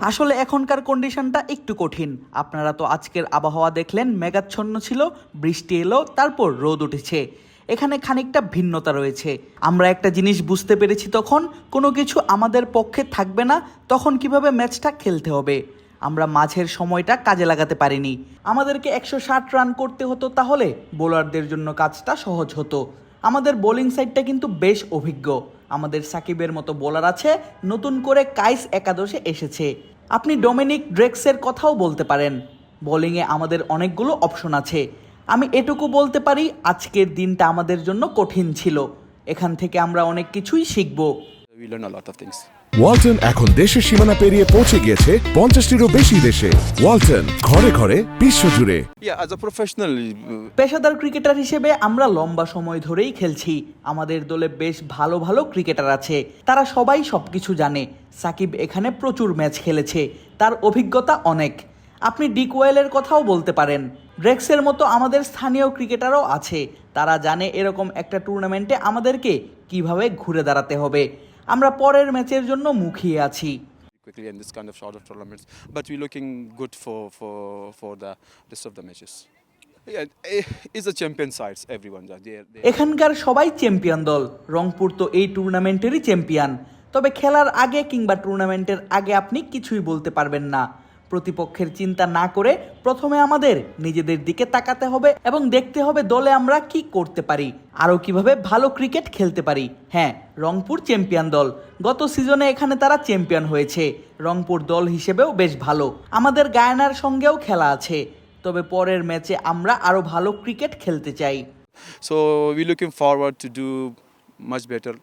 আসলে এখনকার কন্ডিশনটা একটু কঠিন। আপনারা তো আজকের আবহাওয়া দেখলেন, মেঘাচ্ছন্ন ছিল, বৃষ্টি এলো, তারপর রোদ উঠেছে। এখানে খানিকটা ভিন্নতা রয়েছে। আমরা একটা জিনিস বুঝতে পেরেছি তখন, কোনো কিছু আমাদের পক্ষে থাকবে না, তখন কীভাবে ম্যাচটা খেলতে হবে? আমরা মাঝের সময়টা কাজে লাগাতে পারিনি। আমাদেরকে একশো ষাট রান করতে হতো তাহলে বোলারদের জন্য কাজটা সহজ হতো। আমাদের বোলিং সাইডটা কিন্তু বেশ অভিজ্ঞ। আমাদের সাকিবের মতো বোলার আছে, নতুন করে কাইস একাদশে এসেছে। আপনি ডোমিনিক ড্রেক্সের কথাও বলতে পারেন। বোলিংয়ে আমাদের অনেকগুলো অপশন আছে। আমি এটুকু বলতে পারি, আজকের দিনটা আমাদের জন্য কঠিন ছিল। এখান থেকে আমরা অনেক কিছুই শিখব। ওয়ালটন এখন দেশের সীমানা পেরিয়ে পৌঁছে গিয়েছে পঞ্চাশটিরও বেশি দেশে। ওয়ালটন ঘরে ঘরে বিশ্বজুড়ে as a professional, uh, পেশাদার ক্রিকেটার হিসেবে আমরা লম্বা সময় ধরেই খেলছি। আমাদের দলে বেশ ভালো ভালো ক্রিকেটার আছে। তারা সবাই সবকিছু জানে। সাকিব এখানে প্রচুর ম্যাচ খেলেছে। তার অভিজ্ঞতা অনেক। আপনি ডিক ওয়েলের কথাও বলতে পারেন। ড্রেক্সের মতো আমাদের স্থানীয় ক্রিকেটারও আছে। তারা জানে এরকম একটা টুর্নামেন্টে আমাদেরকে কীভাবে ঘুরে দাঁড়াতে হবে। আমরা পরের ম্যাচের জন্য মুখিয়ে আছি quickly in this kind of shorter tournaments, but we're looking good for, for, for the rest of the matches. Yeah, eh, a champion sides, everyone. They, they, এখানকার সবাই চ্যাম্পিয়ন দল রংপুর তো এই টুর্নামেন্টেরই চ্যাম্পিয়ন তবে খেলার আগে কিংবা টুর্নামেন্টের আগে আপনি কিছুই বলতে পারবেন না প্রতিপক্ষের চিন্তা না করে প্রথমে আমাদের নিজেদের দিকে তাকাতে হবে এবং দেখতে হবে দলে আমরা কি করতে পারি, আরও কীভাবে ভালো ক্রিকেট খেলতে পারি। হ্যাঁ রংপুর চ্যাম্পিয়ন দল। গত সিজনে এখানে তারা চ্যাম্পিয়ন হয়েছে। রংপুর দল হিসেবেও বেশ ভালো। আমাদের গায়নার সঙ্গেও খেলা আছে। তবে পরের ম্যাচে আমরা আরও ভালো ক্রিকেট খেলতে চাই। So, we're looking forward to do much better.